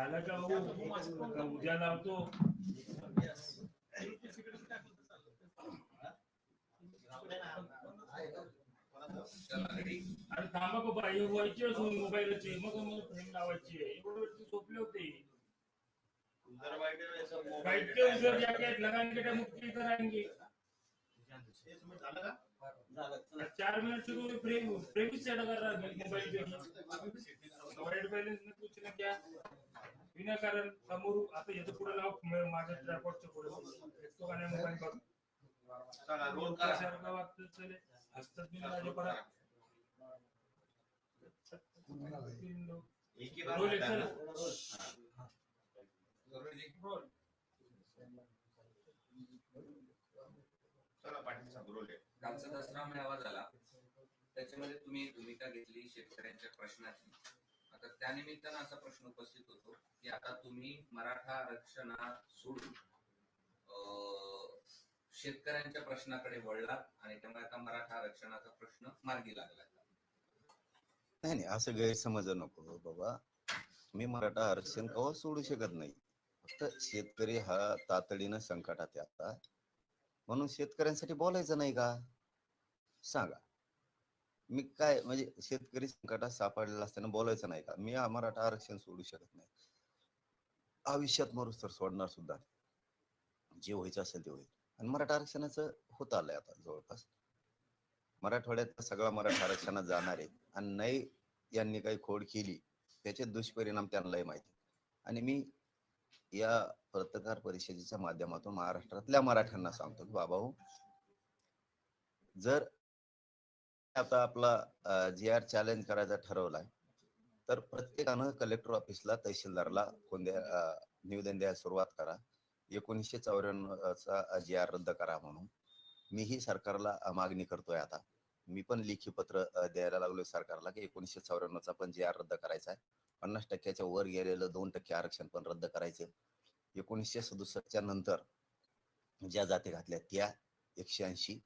झालं का हो उद्या लावतो अरे थांबा बाबा हे व्हायची असून मोबाईलचे मग मग फ्रेम लावायची एवढं वेळ ते झोपले होते बैठ के उधर जाके लगाएँगे तो मुक्ति कराएँगे। चार मिनट से तो फ्रेम फ्रेम ही सेट कर रहा है मोबाइल पे वाइट बैलेंस में कुछ ना क्या? विनाकारण समोर आता याचं पुढे लाव माझ्या ट्रॅपॉटच्या पुढे तो का नाही मोबाईल बघ. सारखं वागतं चले. हसतात बी माझ्या परत रोल एक्सेल रोल कालचा दसरा मेळावा झाला त्याच्यामध्ये तुम्ही भूमिका घेतली शेतकऱ्यांच्या प्रश्नाची. आता त्यानिमित्तानं असा प्रश्न उपस्थित होतो की आता तुम्ही मराठा आरक्षणात सोडून शेतकऱ्यांच्या प्रश्नाकडे वळलात आणि त्यामुळे आता मराठा आरक्षणाचा प्रश्न मार्गी लागला. नाही नाही असं गैरसमज नको हो बाबा. मी मराठा आरक्षण कवा सोडू शकत नाही? फक्त शेतकरी हा तातडीनं संकटात आहे आता. म्हणून शेतकऱ्यांसाठी बोलायचं नाही का? सांगा. मी काय म्हणजे शेतकरी संकटात सापडलेला असताना बोलायचं नाही का? मी मराठा आरक्षण सोडू शकत नाही. आयुष्यात मरूस तर सोडणार सुद्धा जे व्हायचं असेल ते होईल आणि मराठा आरक्षणाचं होत आलंय आता जवळपास. मराठवाड्यात सगळा मराठा आरक्षणात जाणार आहे. आणि नाही यांनी काही खोड केली त्याचे दुष्परिणाम त्यांनाही माहिती आणि मी या पत्रकार परिषदेच्या माध्यमातून महाराष्ट्रातल्या मराठ्यांना सांगतो की बाबा हो जर आता आपला जी आर चॅलेंज करायचा ठरवलाय. तर प्रत्येकानं कलेक्टर ऑफिसला तहसीलदारला कोणत्या निवेदन द्यायला सुरुवात करा. एकोणीसशे चौऱ्याण्णवचा जी आर रद्द करा म्हणून. मीही सरकारला मागणी करतोय आता. मी पण लेखी पत्र द्यायला लागलोय सरकारला की एकोणीसशे चौऱ्याण्णवचा पण जे आर रद्द करायचा आहे. पन्नास टक्क्याच्या वर गेलेलं दोन टक्के आरक्षण पण रद्द करायचे. एकोणीसशे सदुसष्टच्या नंतर ज्या जाती घातल्या त्या एकशे ऐंशी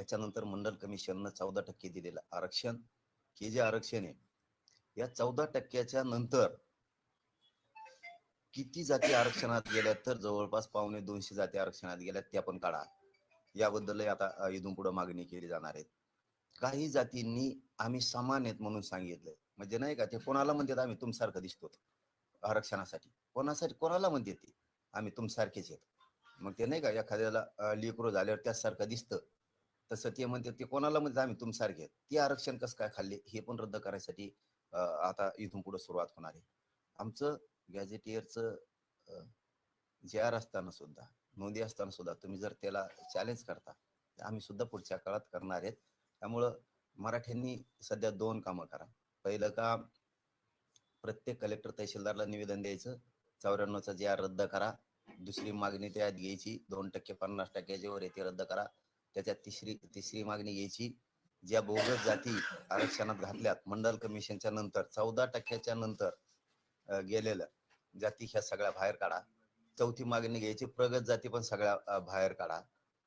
त्याच्यानंतर मंडल कमिशननं चौदा टक्के दिलेलं आरक्षण हे जे आरक्षण आहे या चौदा टक्क्याच्या नंतर किती जाती आरक्षणात गेल्या तर जवळपास पावणे दोनशे जाती आरक्षणात गेल्या त्या पण काढा. याबद्दलही आता इथून पुढे मागणी केली जाणार आहे. काही जातींनी आम्ही समान आहेत म्हणून सांगितलंय. म्हणजे नाही का ते कोणाला म्हणतात आम्ही तुमसारखं दिसतो आरक्षणासाठी. कोणासाठी कोणाला म्हणतात ते? आम्ही तुमसारखेच आहेत. मग ते नाही का एखाद्याला लिक्रो झाल्यावर झाल्यावर त्यासारखं दिसतं. तसं ते म्हणते ते कोणाला म्हणतात आम्ही तुमसारखे ते आरक्षण कसं काय खाल्ले हे पण रद्द करायसाठी आता इथून पुढे सुरुवात होणार आहे. आमचं गॅजेटियरचं जे आर असताना सुद्धा नोंदी असताना सुद्धा तुम्ही जर त्याला चॅलेंज करता तर आम्ही सुद्धा पुढच्या काळात करणार आहेत. त्यामुळं मराठ्यांनी सध्या दोन कामं करा. पहिलं काम प्रत्येक कलेक्टर तहसीलदारला निवेदन द्यायचं चौऱ्याण्णवचा जे आर रद्द करा. दुसरी मागणी त्यात घ्यायची दोन टक्के पन्नास टक्क्याच्या वर येते रद्द करा. त्याच्यात तिसरी तिसरी मागणी घ्यायची. ज्या बोगस जाती आरक्षणात घातल्यात मंडल कमिशनच्या नंतर चौदा टक्क्याच्या नंतर गेलेलं जाती ह्या सगळ्या बाहेर काढा. चौथी मागणी घ्यायची प्रगत जाती पण सगळ्या बाहेर काढा.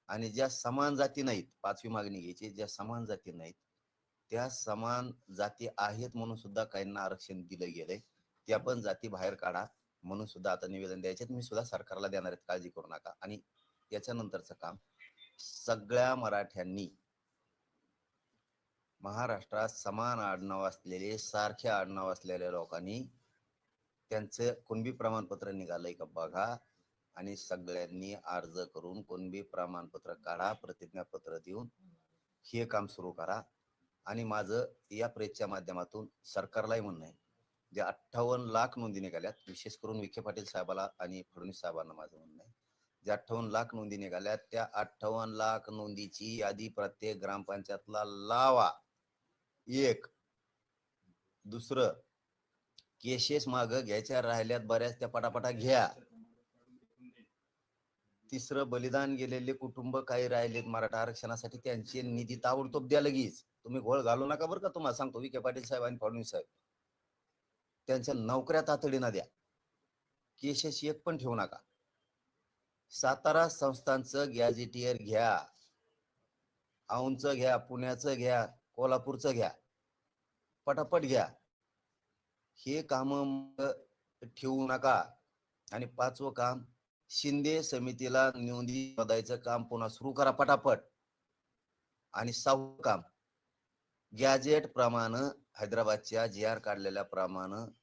आणि ज्या समान जाती नाहीत पाचवी मागणी घ्यायची ज्या समान जाती नाहीत त्या समान जाती आहेत म्हणून सुद्धा काहींना आरक्षण दिलं गेलंय. त्या पण जाती बाहेर काढा म्हणून सुद्धा आता निवेदन द्यायचे मी सुद्धा सरकारला देणार आहेत काळजी करू नका. आणि याच्यानंतरचं काम सगळ्या मराठ्यांनी महाराष्ट्रात समान आडनाव असलेले सारखे आडनाव असलेल्या लोकांनी त्यांचं कुणबी प्रमाणपत्र निघालंय का बघा. आणि सगळ्यांनी अर्ज करून कुणबी प्रमाणपत्र काढा प्रतिज्ञापत्र देऊन हे काम सुरू करा. आणि माझं या प्रेसच्या माध्यमातून सरकारलाही म्हणणं आहे जे अठ्ठावन्न लाख नोंदी निघाल्यात विशेष करून विखे पाटील साहेबाला आणि फडणवीस साहेबांना माझं म्हणणं आहे. जे अठ्ठावन्न लाख नोंदी निघाल्यात त्या अठ्ठावन्न लाख नोंदीची यादी प्रत्येक ग्रामपंचायतला लावा. एक. दुसरं केसेस माग घ्यायच्या राहिल्यात बऱ्याच त्या पटापटा घ्या. तिसरं बलिदान गेलेले कुटुंब काही राहिलेत मराठा आरक्षणासाठी त्यांचे निधी ताबडतोब द्या लगेच. तुम्ही घोळ घालू नका बरं का तुम्हाला सांगतो विखे पाटील साहेब आणि फडणवीस साहेब. त्यांच्या नोकऱ्या तातडीनं द्या. केसेस एक पण ठेवू नका. सातारा संस्थांचं गॅजेटियर घ्या. औंचं घ्या पुण्याचं घ्या कोल्हापूरचं घ्या. पटापट घ्या. हे काम ठेवू नका. आणि पाचवं काम शिंदे समितीला नोंदी शोधायचं काम पुन्हा सुरू करा पटापट. आणि सहावं काम गॅजेट प्रमाणे हैदराबादच्या जी आर काढलेल्या प्रमाणे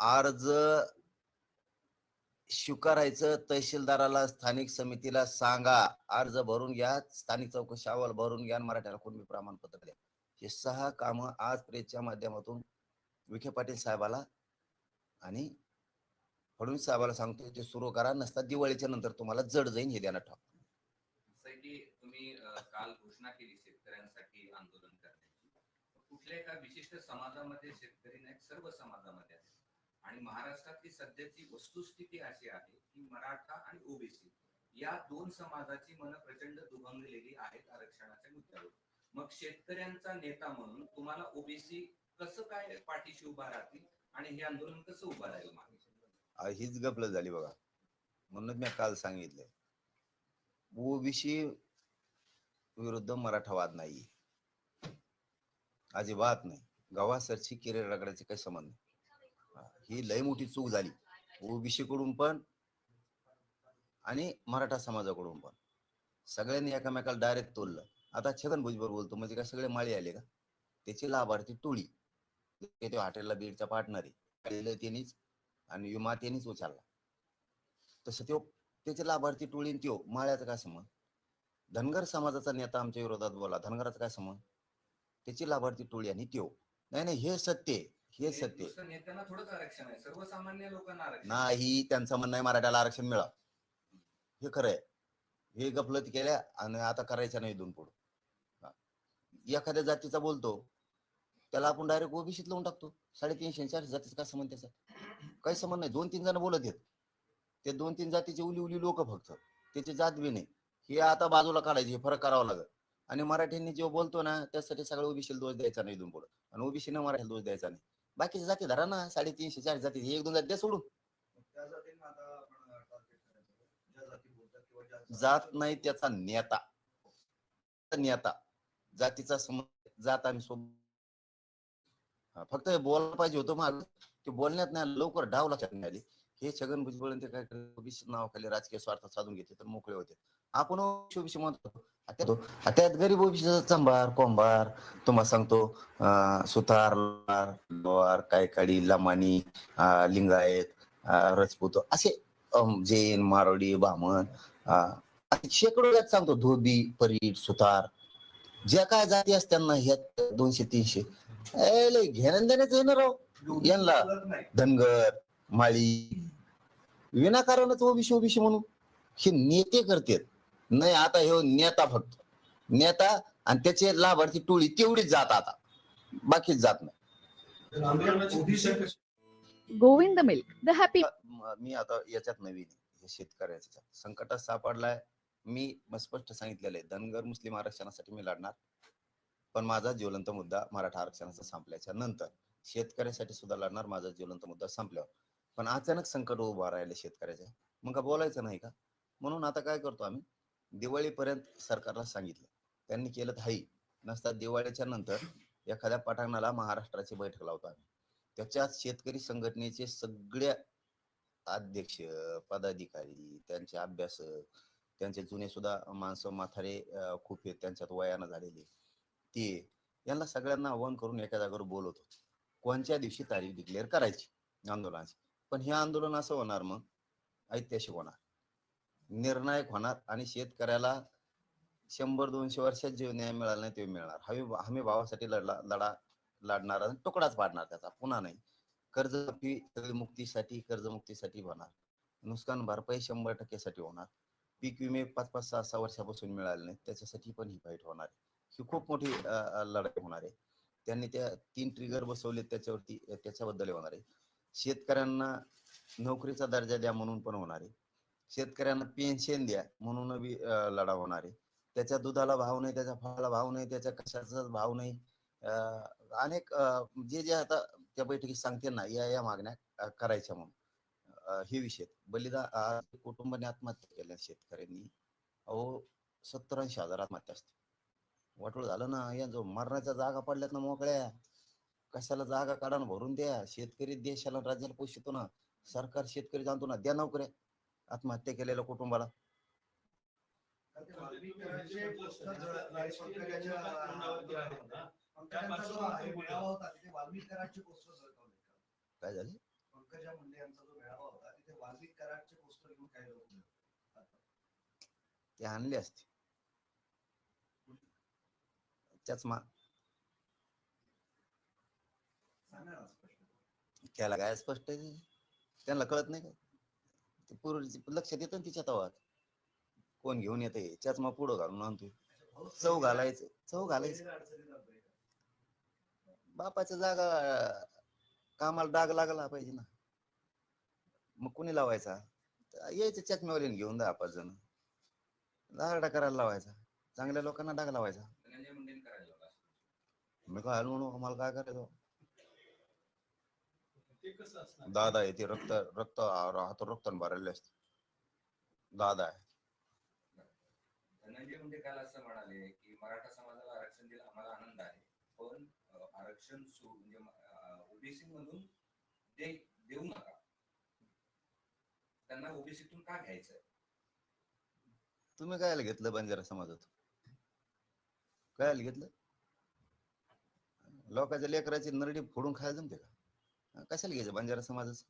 अर्ज स्वीकारायचं तहसीलदाराला स्थानिक समितीला सांगा. अर्ज भरून घ्या. स्थानिक चौकशी अहवाल भरून घ्या मराठ्याला कुणबी प्रमाणपत्र द्या. हे सहा कामं आज प्रेसच्या माध्यमातून विखे पाटील साहेबाला आणि फडणवीस साहेबाला सांगतो ते सुरू करा. नसता दिवाळीच्या नंतर तुम्हाला जड जाईन हे ध्यानात ठेवा. तुम्ही काल घोषणा केली शेतकऱ्यांसाठी आंदोलन करण्याची. कुठल्या एका विशिष्ट समाजामध्ये शेतकरी नाही सर्व समाजामध्ये आणि महाराष्ट्रातली सध्याची वस्तुस्थिती अशी आहे की मराठा आणि ओबीसी या दोन समाजाची मन प्रचंड दुभंगलेली आहेत आरक्षणाच्या मुद्द्यावर. मग शेतकऱ्यांचा नेता म्हणून तुम्हाला ओबीसी कसं काय पाठीशी उभा राहतील आणि हे आंदोलन कसं उभं राहील मागे? हीच गपल झाली बघा. म्हणून मी काल सांगितलंय. ओबीसी विरुद्ध मराठावाद नाही. अजिबात नाही. गव्हासरची किरे रगडाचे काही संबंध नाही. ही लय मोठी चूक झाली. ओबीसी कडून पण आणि मराठा समाजाकडून पण. सगळ्यांनी एकामेकाला डायरेक्ट तोललं आता छगन भुजबळ बोलतो म्हणजे काय सगळे माळी आले का? त्याची लाभार्थी टोळी. ते ते हॉटेलला बीडचा पार्टनर आहे. त्यांनीच आणि विमा त्यांनीच उचलला. तसं तो त्याचे लाभार्थी टोळीन त्यो माळ्याचा काय संबंध? धनगर समाजाचा नेता आमच्या विरोधात बोला धनगराचा काय संबंध? त्याची लाभार्थी टोळी आणि त्यो. नाही नाही हे सत्य आहे, हे सत्य आहे. नुसतं नेत्यांना थोडंच आरक्षण आहे. सर्वसामान्य लोकांना आरक्षण आहे. नाही त्यांचं म्हणणं आहे मराठ्याला आरक्षण मिळा हे खरं आहे. हे गफलत केल्या आणि आता करायचं नाही इथून पुढं. एखाद्या जातीचा बोलतो त्याला आपण डायरेक्ट ओबीसीत लावून टाकतो. साडेतीनशे चारशे जातीचा काय संबंध त्याचा? काही संबंध नाही. दोन तीन जण बोलत आहेत. ते दोन तीन जातीचे उली उली लोक फक्त. त्याची जात बी नाही. हे आता बाजूला काढायचे हे फरक करावा लागेल. आणि मराठ्यांनी जो बोलतो ना त्यासाठी सगळं ओबीसीला दोष द्यायचा नाही इथून पुढं. आणि ओबीसीने मराठीला दोष द्यायचा नाही. बाकीच्या जाती धरा ना साडेतीनशे चारशे जाती हे एक दोन जाती द्या सोडून. जाती नाही त्याचा नेता नेता जातीचा संबंध जात आणि सोबत फक्त हे बोलायला पाहिजे होतं मग ते बोलण्यात नाही लवकर डाव लक्षात नाही आली. हे छगन भुजबळ ते काय ओबीसी नावाखाली राजकीय स्वार्थ साधून घेतले तर मोकळे होते आपण ओबीसी म्हणतो त्यात गरीब ओबीसीचा चंबार कोंबार तुम्हाला सांगतो सुतार लोहार, कायकाडी लमानी लिंगायत राजपूत असे जैन अं, असे शेकडो जात सांगतो धोबी परीट सुतार. ज्या काय जाती असतात ना ह्या दोनशे तीनशे ए, लय घेणं देण्याचं राव. यांना धनगर माळी विनाकारणच ओबीसी ओबीसी म्हणून. हे नेते करतात. नाही आता हे नेता फक्त. नेता आणि त्याचे लाभार्थी टोळी तेवढीच जात आता. बाकीच जात नाही. गोविंद मिल्क द हॅपी म- आता याच्यात नवीन हे शेतकऱ्याच्या संकटात सापडलाय. मी म- स्पष्ट सांगितलेलं आहे. धनगर मुस्लिम आरक्षणासाठी मी लढणार. पण माझा ज्वलंत मुद्दा मराठा आरक्षणाचा संपल्याच्या नंतर. शेतकऱ्यासाठी सुद्धा लढणार. माझा ज्वलंत मुद्दा संपल्यावर. पण अचानक संकट उभा राहिले शेतकऱ्याच्या मग का बोलायचं नाही का? म्हणून आता काय करतो आम्ही? दिवाळीपर्यंत सरकारला सांगितलं. त्यांनी केलं तर हाई. नसता दिवाळीच्या नंतर एखाद्या पठाणाला महाराष्ट्राची बैठक लावतो आम्ही. त्याच्यात शेतकरी संघटनेचे सगळ्या अध्यक्ष पदाधिकारी त्यांचे अभ्यासक त्यांचे जुने सुद्धा माणसं माथारे खूप आहेत. त्यांच्यात वयानं झालेले. ते यांना सगळ्यांना आव्हान करून एका जागेवर बोलवतो. कोणत्या दिवशी तारीख डिक्लेअर करायची? आंदोलनाची. पण हे आंदोलन असं होणार मग? ऐतिहासिक होणार. निर्णायक होणार आणि शेतकऱ्याला शंभर दोनशे वर्षात जे न्याय मिळाला नाही ते मिळणार. हमी हमी भावासाठी लढला लढा लढणार आणि तुकडाच पाडणार त्याचा. पुन्हा नाही. कर्जमाफी मुक्तीसाठी कर्जमुक्तीसाठी होणार. नुकसान भरपाई शंभर टक्क्यासाठी होणार. पीक विमे पाच पाच सहा सहा वर्षापासून मिळाले नाही त्याच्यासाठी पण ही फाईट होणार आहे. ही खूप मोठी लढाई होणार आहे. त्यांनी त्या तीन ट्रिगर बसवले त्याच्यावरती त्याच्याबद्दल होणार आहे. शेतकऱ्यांना नोकरीचा दर्जा द्या म्हणून पण होणार आहे. शेतकऱ्यांना पेन्शन द्या म्हणून बी लढा होणार आहे. त्याच्या दुधाला भाव नाही त्याच्या फळाला भाव नाही त्याच्या कशाचाच भाव नाही. अनेक जे जे आता त्या बैठकीत सांगते ना या या मागण्या करायच्या म्हणून. हे विषय. बलिदान कुटुंबाने आत्महत्या केल्या शेतकऱ्यांनी. अहो सत्तर ऐंशी हजार आत्महत्या असते. वाटोळ झालं ना या जो मरणाच्या जागा पडल्यात ना मोकळ्या. कशाला जागा काढा भरून द्या. शेतकरी देशाला राज्याला पोषितो ना. सरकार शेतकरी जाणतो ना. द्या नोकऱ्या. आत्महत्या केलेल्या कुटुंबाला. काय झाले? पंकजा मुंडे यांचा जो मेळावा होता तिथे वाल्मिक कराडचे पोस्टर घेऊन काही लोक ते आणले असते. त्याच मा सांगा ना स्पष्ट त्याला काय स्पष्ट आहे? त्यांना कळत नाही का ते पूर्वी लक्षात येतं ना तिच्या तवात. कोण घेऊन येते त्याच मग पुढं घालून आणतोय. भाऊ चव घालायचं. चव घालायचं? बापाच्या जागा कामाला डाग लागला पाहिजे ना. मग कोणी लावायचा? यायचं चष्म्यावालीने घेऊन दहा पाच जण. दारडा करायला लावायचा. चांगल्या लोकांना डाग लावायचा. मी काय म्हणू मला काय करायचं? ते कसं असणार? दादा आहे ते रक्त रक्त हात रक्तान भरलेले असते. दादा आहे. धनंजय मुंडे काल असं म्हणाले की मराठा समाजाला आरक्षण दिलं आम्हाला आनंद आहे पण आरक्षण सु- म्हणजे ओबीसी मधून ते देऊ नका. त्यांना ओबीसीतून का घ्यायचं तुम्ही काय घेतलं बंजारा समाजात? काय घेतलं? लोकांच्या लेकराची नरडी फोडून खायला जमते का? कशाला घ्यायचं बंजारा समाजच?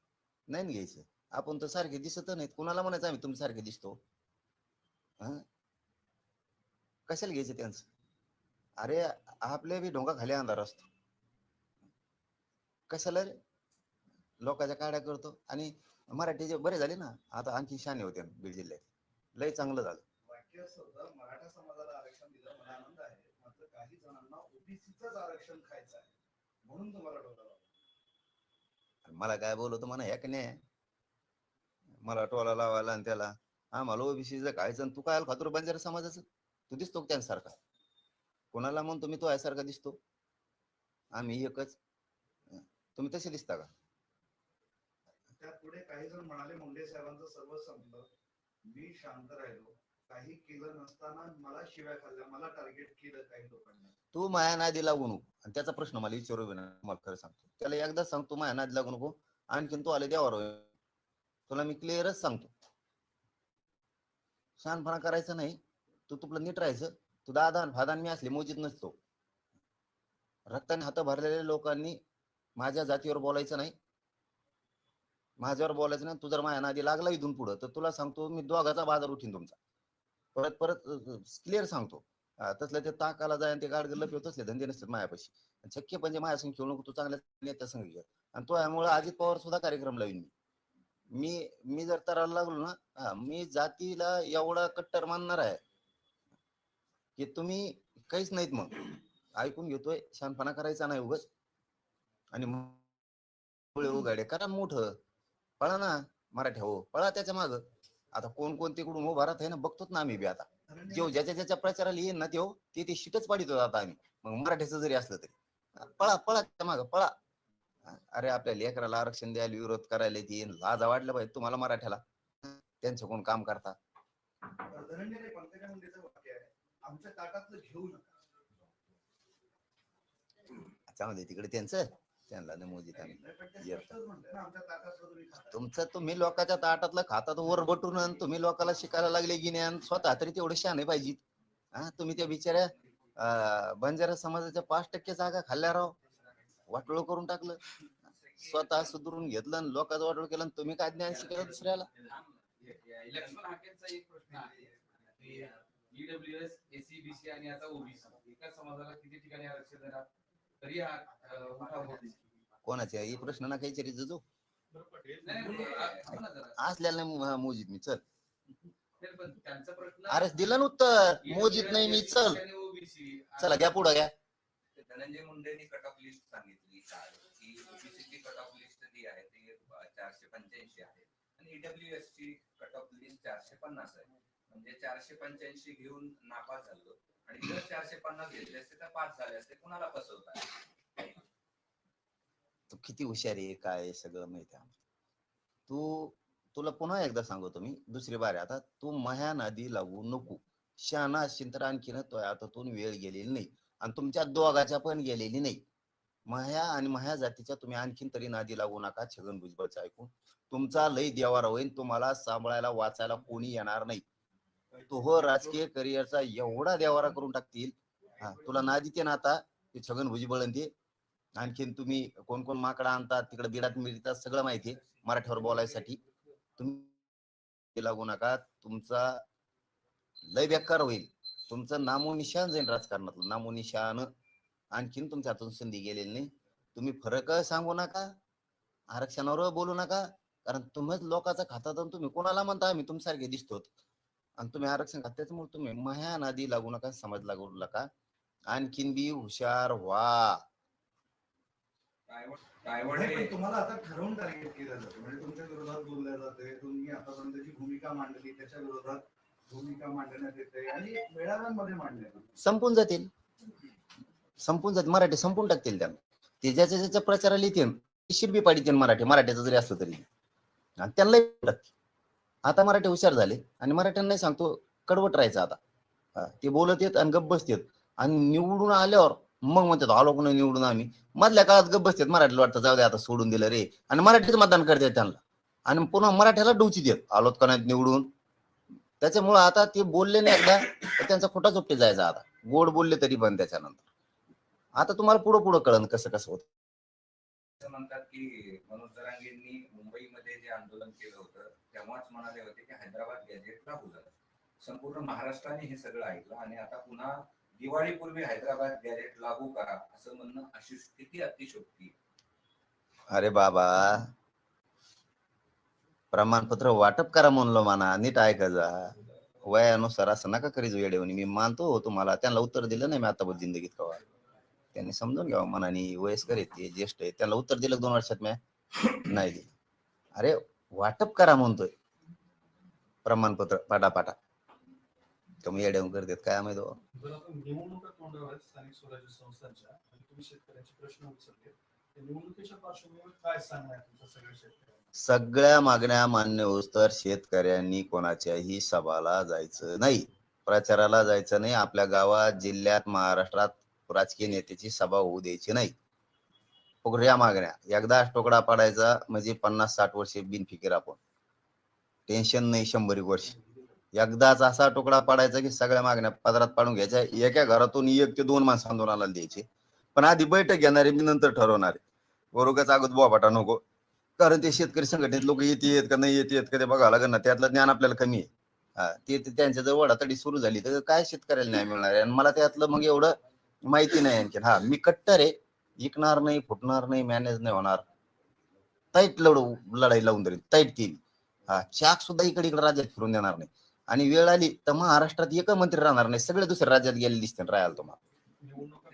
नाही ना घ्यायचं. आपण तर सारखे दिसत नाहीत. कुणाला म्हणायचं आम्ही तुम्ही सारखे दिसतो? कशाला घ्यायचं त्यांचं? अरे आपले बी ढोंगा खाली अंधार असतो. कशाला रे? लोकांच्या काड्या करतो. आणि मराठीचे बरे झाले ना आता आणखी शाने होते बीड जिल्ह्यात. लय चांगलं झालं. मराठा समाजाला आरक्षण दिलं मला आनंद आहे. मात्र काही जणांना ओबीसीच आरक्षण खायचं आहे. म्हणून तुम्हाला मला काय बोलवतो म्हणा ह्या नाही? मला टोला लावायला आणि त्याला. आम्हाला ओबीसीचं खायचं आणि तू काय खातोर बंजारा समाजाचं? तू दिसतो त्यांसारखा? कोणाला म्हणून तुम्ही तो यासारखा दिसतो? आम्ही एकच. तुम्ही तसे दिसता का? त्यात पुढे काही जण म्हणाले मुंडे साहेबांचं सर्व संपलं. मी शांत राहिलो. काही केलं नसताना मला शिव्या खाल्ल्या मला टार्गेट केलं काही लोकांना. तू माया नादी लागू नको. आणि त्याचा प्रश्न मला विचारू विना मला खरं सांगतो. त्याला एकदा सांगतो माया नादी लागू नको. आणखीन तू आले देवावर तुला मी क्लिअरच सांगतो. शहाणपणा करायचं नाही. तू तुला नीट राहायचं. तू दादा फादान मी असले मोजीत नसतो. रक्ताने हात भरलेल्या लोकांनी माझ्या जातीवर बोलायचं नाही. माझ्यावर बोलायचं नाही. तू जर माझ्या नादी लागला इथून पुढं तर तुला सांगतो मी दोघाचा बाजार उठीन तुमचा. परत परत क्लिअर सांगतो. तसल्या ते ताकाला जाय ते गाड लपव तसले धंदे नसतात मायापाशी शक्य म्हणजे माझ्या संग खेळू नको तू चांगल्या नेत्या संघ घे. आणि तो यामुळे अजित पवार सुद्धा कार्यक्रम लावीन मी. मी मी जर तराला लागलो ना हा, मी जातीला एवढा कट्टर मानणार आहे की तुम्ही काहीच नाहीत मग. ऐकून घेतोय शानपणा करायचा नाही उगच. आणि मग उघाडे करा मोठ. पळा ना मराठ्या हो. पळा त्याच्या माग. आता कोण कोण तिकडून उभा राहत आहे ना बघतोच ना आम्ही बी आता. जेव ज्याच्या ज्याच्या प्रचाराला येईन ना तेव ते ते शिटच पाडित आता आम्ही. मग मराठीचं जरी असलं तरी. पळा पळा त्या माग पळा. अरे आपल्या लेकराला आरक्षण द्यायला विरोध करायला येते लाजा वाटलं पाहिजे तुम्हाला मराठ्याला. त्यांचं कोण काम करता? चांगलं तिकडे त्यांचं. त्यांना नमोदित. तुमचं तुम्ही लोकांच्या ताटातलं खातात वर बटून आणि तुम्ही लोकांना शिकायला लागले की ज्ञान स्वतः तरी तेवढे शहाणे पाहिजेत. हा तुम्ही त्या बिचाऱ्या बंजारा समाजाच्या पाच टक्के जागा खाल्ल्या राव. वाटोळ करून टाकलं. स्वतः सुधरून घेतलं आणि लोकांचं वाटोळ केलं आणि तुम्ही काय ज्ञान शिकलं दुसऱ्याला? लक्ष्मण हाकेंचा एक प्रश्न आहे. ईडब्ल्यूएस एसीबीसी आणि आता ओबीसी एका समाजाला किती ठिकाणी आरक्षण देणार? तरी हा हे प्रश्न ना काही चरित्र जो बरं पटेल नाही. असल्याला मोजीत मी चल. अरे दिलं ना उत्तर. मोजीत नाही मी चल. चला घ्या पुढं घ्या. धनंजय मुंडेंनी कट ऑफ लिस्ट सांगितली काल की ओबीसीची कट ऑफ लिस्ट जी आहे ती चारशे पंच्याऐंशी आहे. आणि ईडब्ल्यूएस ची कट ऑफ लिस्ट चारशे पन्नास आहे. म्हणजे चारशे पंच्याऐंशी घेऊन नापास झालो. आणि जर चारशे पन्नास घेतले असते तर पास झाले असते. कुणाला फसवताय तू किती हुशार आहे काय सगळं माहिती आहे तू तुला पुन्हा एकदा सांगतो मी दुसरी बार आहे. आता तू मह्या नदी लागू नको. शहाणा असशील तर आणखीन तो हातातून वेळ गेलेली नाही. आणि तुमच्या दोघाच्या पण गेलेली नाही. महा आणि महा जातीच्या तुम्ही आणखीन तरी नादी लागू नका छगन भुजबळचं ऐकून. तुमचा लय देवारा होईल तुम्हाला सांभाळायला वाचायला कोणी येणार नाही. तो हो राजकीय करिअरचा एवढा देवारा करून टाकतील. हा तुला ना दिते ना आता ते छगन भुजबळ आणि ते. आणखीन तुम्ही कोण कोण माकडा आणतात तिकडे बिडात मिळतात सगळं माहिती आहे मराठीवर बोलायसाठी. तुम्ही लागू नका तुमचा लय बेकार होईल. तुमचं नामोनिशान जाईल राजकारणातलं नामोनिशान. आणखीन तुमच्या हातून संधी गेलेली नाही. तुम्ही फरक सांगू नका आरक्षणावर बोलू नका कारण तुम्हीच लोकांचा खातात आणि तुम्ही कोणाला म्हणता आम्ही तुमच्यासारखे दिसतो आणि तुम्ही आरक्षण त्याच्यामुळे तुम्ही माया नादी लागू नका समाज लागू नका. आणखीन बी हुशार व्हा. तुम्हाला आता ठरवून टार्गेट केलं जातं. म्हणजे तुमच्या विरोधात बोलल्या जाते तुम्ही आतापर्यंत जी भूमिका मांडली त्याच्या विरोधात भूमिका मांडण्यात येते आणि मेळाव्यांमध्ये मांडले जाते. संपून जातील. संपून जातील. मराठी संपून टाकतील त्यांना. ते ज्याच्या ज्याच्या प्रचाराला येतील शिरबी पाडीतील मराठी. मराठीचं जरी असलं तरी. आणि त्यांना टाकतील. आता मराठी हुशार झाले आणि मराठ्यांना सांगतो कडवट राहायचं आता. ते बोलत येत आणि गप्प बसतात आणि निवडून आल्यावर मग म्हणतात आलो कोणी निवडून आम्ही. मधल्या काळात गप्प बसतात मराठीला वाटतं जाऊ दे आता सोडून दिलं रे. आणि मराठीच मतदान करतात त्यांना. आणि पुन्हा मराठ्याला डोची देत आलोत का निवडून? त्याच्यामुळं आता ते बोलले नाही एकदा तर त्यांचा खोटा चोपटे जायचा आता. गोड बोलले तरी पण त्याच्यानंतर. आता तुम्हाला पुढं पुढं कळन कसं कसं होत. म्हणतात की मनोज जरांगेंनी मुंबईमध्ये जे आंदोलन केलं होतं तेव्हाच म्हणाले होते की हैदराबाद गॅजेट लागू झालं संपूर्ण महाराष्ट्राने हे सगळं ऐकलं आणि आता पुन्हा दिवाळीपूर्वी हैदराबाद गॅजेट लागू करा असं म्हणणं अशी किती अतिशोक्ती अरे बाबा. प्रमाणपत्र वाटप करा म्हणलो म्हणा नीट ऐकायचा वयानुसार असं नका करीच वेळ येऊन मी मानतो हो तुम्हाला. त्यांना उत्तर दिलं नाही मी आता जिंदगीत कवा. त्यांनी समजून घ्यावं मनाने वयस्कर येते ज्येष्ठ आहे त्यांना उत्तर दिलं दोन वर्षात मी नाही दिलं. अरे वाटप करा म्हणतोय. प्रमाणपत्र पाटापाटा. कमी येड्यावून करतात काय माहिती निवडणुका तोंडावर स्थानिक स्वराज्य संस्थांच्या तुम्ही शेतकऱ्यांचे प्रश्न उचलले सगळ्या मागण्या मान्य होस तर शेतकऱ्यांनी कोणाच्याही सभाला जायचं नाही. प्रचाराला जायचं नाही. आपल्या गावात जिल्ह्यात महाराष्ट्रात राजकीय नेत्याची सभा होऊ द्यायची नाही. फुगड्या मागण्या. एकदा टोकडा पाडायचा म्हणजे पन्नास साठ वर्षे बिनफिकीर आपण. टेन्शन नाही शंभर एक वर्ष. एकदाच असा टोकडा पाडायचा की सगळ्या मागण्या पदरात पाडून घ्यायच्या. एका घरातून एक ते दोन माणसं आंदोलनाला द्यायचे. पण आधी बैठक घेणारे मी नंतर ठरवणारे. बरोगच अगोद बोबाटा नको. कारण ते शेतकरी संघटनेत लोक येते का नाही येते का ते बघावं लागेल ना. त्यातलं ज्ञान आपल्याला कमी आहे. हा, ते त्यांच्या जर वडातडी सुरू झाली. तर काय शेतकऱ्याला न्याय मिळणार आहे? आणि मला त्यातलं मग एवढं माहिती नाही आणखी हा मी कट्टर आहे. विकणार नाही फुटणार नाही मॅनेज नाही होणार. ताईट लढ लढाई लावून धरेल ताईट केली. हा चाक सुद्धा इकडे इकडे राज्यात फिरून देणार नाही. आणि वेळ आली तर महाराष्ट्रात एक मंत्री राहणार नाही. सगळे दुसऱ्या राज्यात गेले दिसतील राहायला तुम्हाला. निवडणुका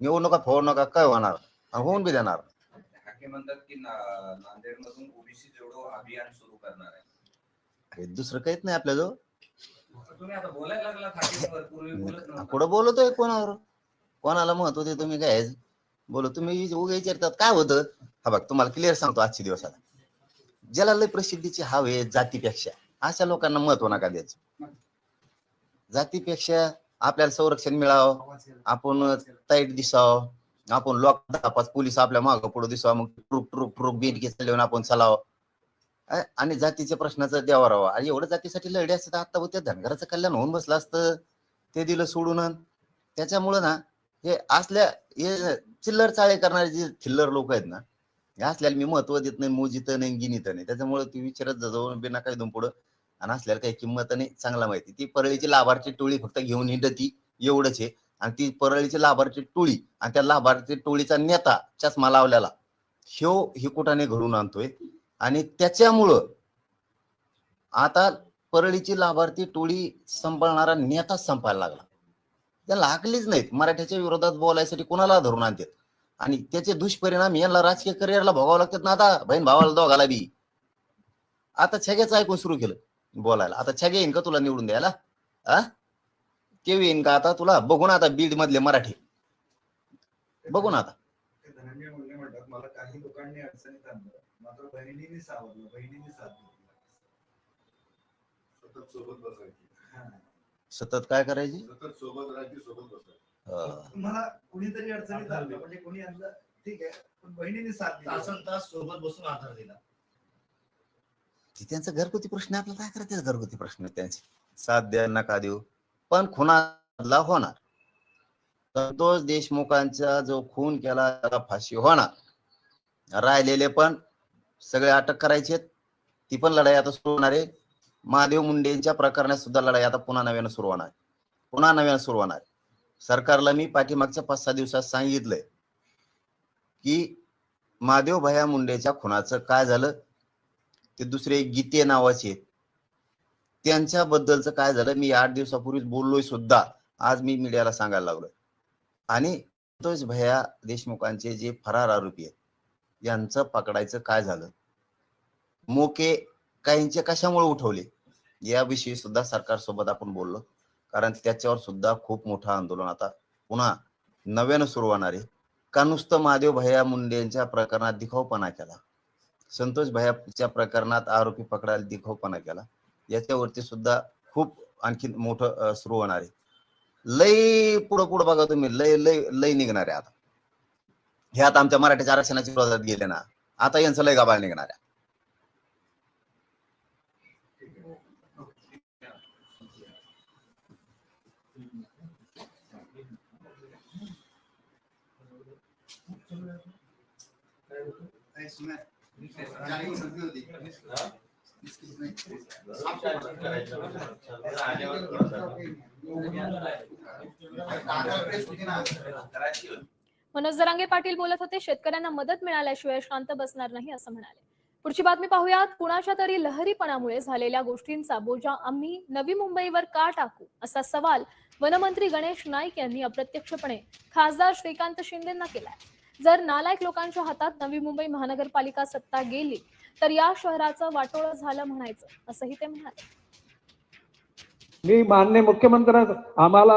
निवडणुका फोड नका काय होणार? होऊन बी देणार. हाके म्हणतात की नांदेड मधून ओबीसी जोडो अभियान सुरू करणार आहे. अरे दुसरं काहीच नाही तुम्ही आता बोलायला लागला. कुठं बोलतोय कोणावर? कोणाला महत्त्व ते तुम्ही काय? बोलो तुम्ही उगे विचारतात काय होतं? हा बघ तुम्हाला क्लिअर सांगतो आजच्या दिवसाला. ज्याला लय प्रसिद्धीची हवे जातीपेक्षा अशा लोकांना महत्त्व नका द्यायचं. जातीपेक्षा आपल्याला संरक्षण मिळावं आपण ताईट दिसावं आपण लोक दहा पाच पोलीस आपल्या मागं पुढे दिसावं मग ट्रूप ट्रुक ट्रूप बीट घेतले लिहून आपण चालावं. आणि जातीच्या प्रश्नाचा द्यावा राहावा आणि एवढं जातीसाठी लढे असतात आता त्या धनगराचं कल्याण होऊन बसलं असतं ते दिलं सोडून. त्याच्यामुळं ना हे असल्या हे चिल्लर चाळे करणारे जे चिल्लर लोक आहेत ना हे असल्याला मी महत्त्व देत नाही मोजित नाही गिनीत नाही. त्याच्यामुळे ती विचारत जाऊ बिना काही दोन पुढं. आणि असल्याला काही किंमत नाही चांगला माहिती. ती परळीची लाभार्थी टोळी फक्त घेऊन हिंडती एवढंच आहे. आणि ती परळीची लाभार्थी टोळी आणि त्या लाभार्थी टोळीचा नेता चष्मा लावलेला ह्यो कुठाने घडून आणतोय? आणि त्याच्यामुळं आता परळीची लाभार्थी टोळी सांभाळणारा नेताच संपायला लागला. त्याला हाकलीच नाहीत. मराठ्याच्या विरोधात बोलायसाठी कोणाला धरून आणतात? आणि त्याचे दुष्परिणाम यांना राजकीय करिअरला भोगावं लागतात ना आता? बहीण भावाला दोघाला बी. आता छग्याचं ऐकून सुरू केलं बोलायला. आता छगे येईन का तुला निवडून द्यायला? आ? केव्हा येईन का आता तुला? बघू ना आता बीड मधले मराठी. बघू ना आता. ते धनंजय मुंडे म्हणतात मला काही लोकांनी अडचणीत आणलं. मात्र बहिणींनी सावरलं. बहिणींनी साथ दिली. सतत सोबत बसायची. सतत काय करायची? सतत सोबत राहायची सोबत बसायची. अं, मला कुणीतरी अडचणीत आणलं म्हणजे कोणी आणलं? ठीक आहे पण बहिणीने साथ दिली. तासन तास सोबत बसून आधार दिला. ते त्यांचा घरगुती प्रश्न आहे, आपल्याला काय करायचं घरगुती प्रश्न आहे त्यांचे? साथ द्या नका देऊ. पण खुनाला होणार. संतोष देशमुखांचा जो खून केला त्याला फाशी होणार. राहिलेले पण सगळे अटक करायचे ती पण लढाई आता सुरू होणार आहे. महादेव मुंडेंच्या प्रकरणात सुद्धा लढाई आता पुन्हा नव्यानं सुरू होणार. आहे. पुन्हा नव्यानं सुरू होणार. आहे. सरकारला मी पाठीमागच्या पाच सहा दिवसात सांगितलंय की महादेव भया मुंडेच्या खुनाचं काय झालं? ते दुसरे गीते नावाचे त्यांच्याबद्दलचं काय झालं? मी आठ दिवसापूर्वीच बोललोय सुद्धा. आज मी मीडियाला सांगायला लागलोय. आणि संतोष भया देशमुखांचे जे फरार आरोपी आहेत यांचं पकडायचं काय झालं? मोके काहींचे कशामुळे उठवले? याविषयी सुद्धा सरकारसोबत आपण बोललो. कारण त्याच्यावर सुद्धा खूप मोठं आंदोलन आता पुन्हा नव्यानं सुरू होणार आहे. का नुसतं महादेव भैया मुंडेंच्या प्रकरणात दिखाऊपणा केला? संतोष भैयाच्या प्रकरणात आरोपी पकडायला दिखाऊपणा केला? याच्यावरती सुद्धा खूप आणखी मोठं सुरू होणार आहे. लय पुढं पुढं बघा तुम्ही. लय लय लय निघणार आहे आता. हे आता आमच्या मराठीच्या आरक्षणाच्या विरोधात गेले ना. आता यांचं लय गाबाळ निघणार आहे नाही, सुना. जाणीव संधी होती. दाखल प्रेस होती ना. मनोज जरांगे पाटील बोलत होते शेतकऱ्यांना मदत मिळाल्याशिवाय शांत बसणार नाही असं म्हणाले. पुढची बातमी पाहूयात कुणाच्या तरी लहरीपणामुळे झालेल्या गोष्टींचा बोजा आम्ही नवी मुंबईवर का टाकू? असा सवाल वनमंत्री गणेश नाईक यांनी अप्रत्यक्षपणे खासदार श्रीकांत शिंदेना केलाय. जर नालायक लोकांच्या हातात नवी मुंबई महानगरपालिका सत्ता गेली तर या शहराचं वाटोळं झालं म्हणायचं असंही ते म्हणाले. मी मान्य मुख्यमंत्र्यांना आम्हाला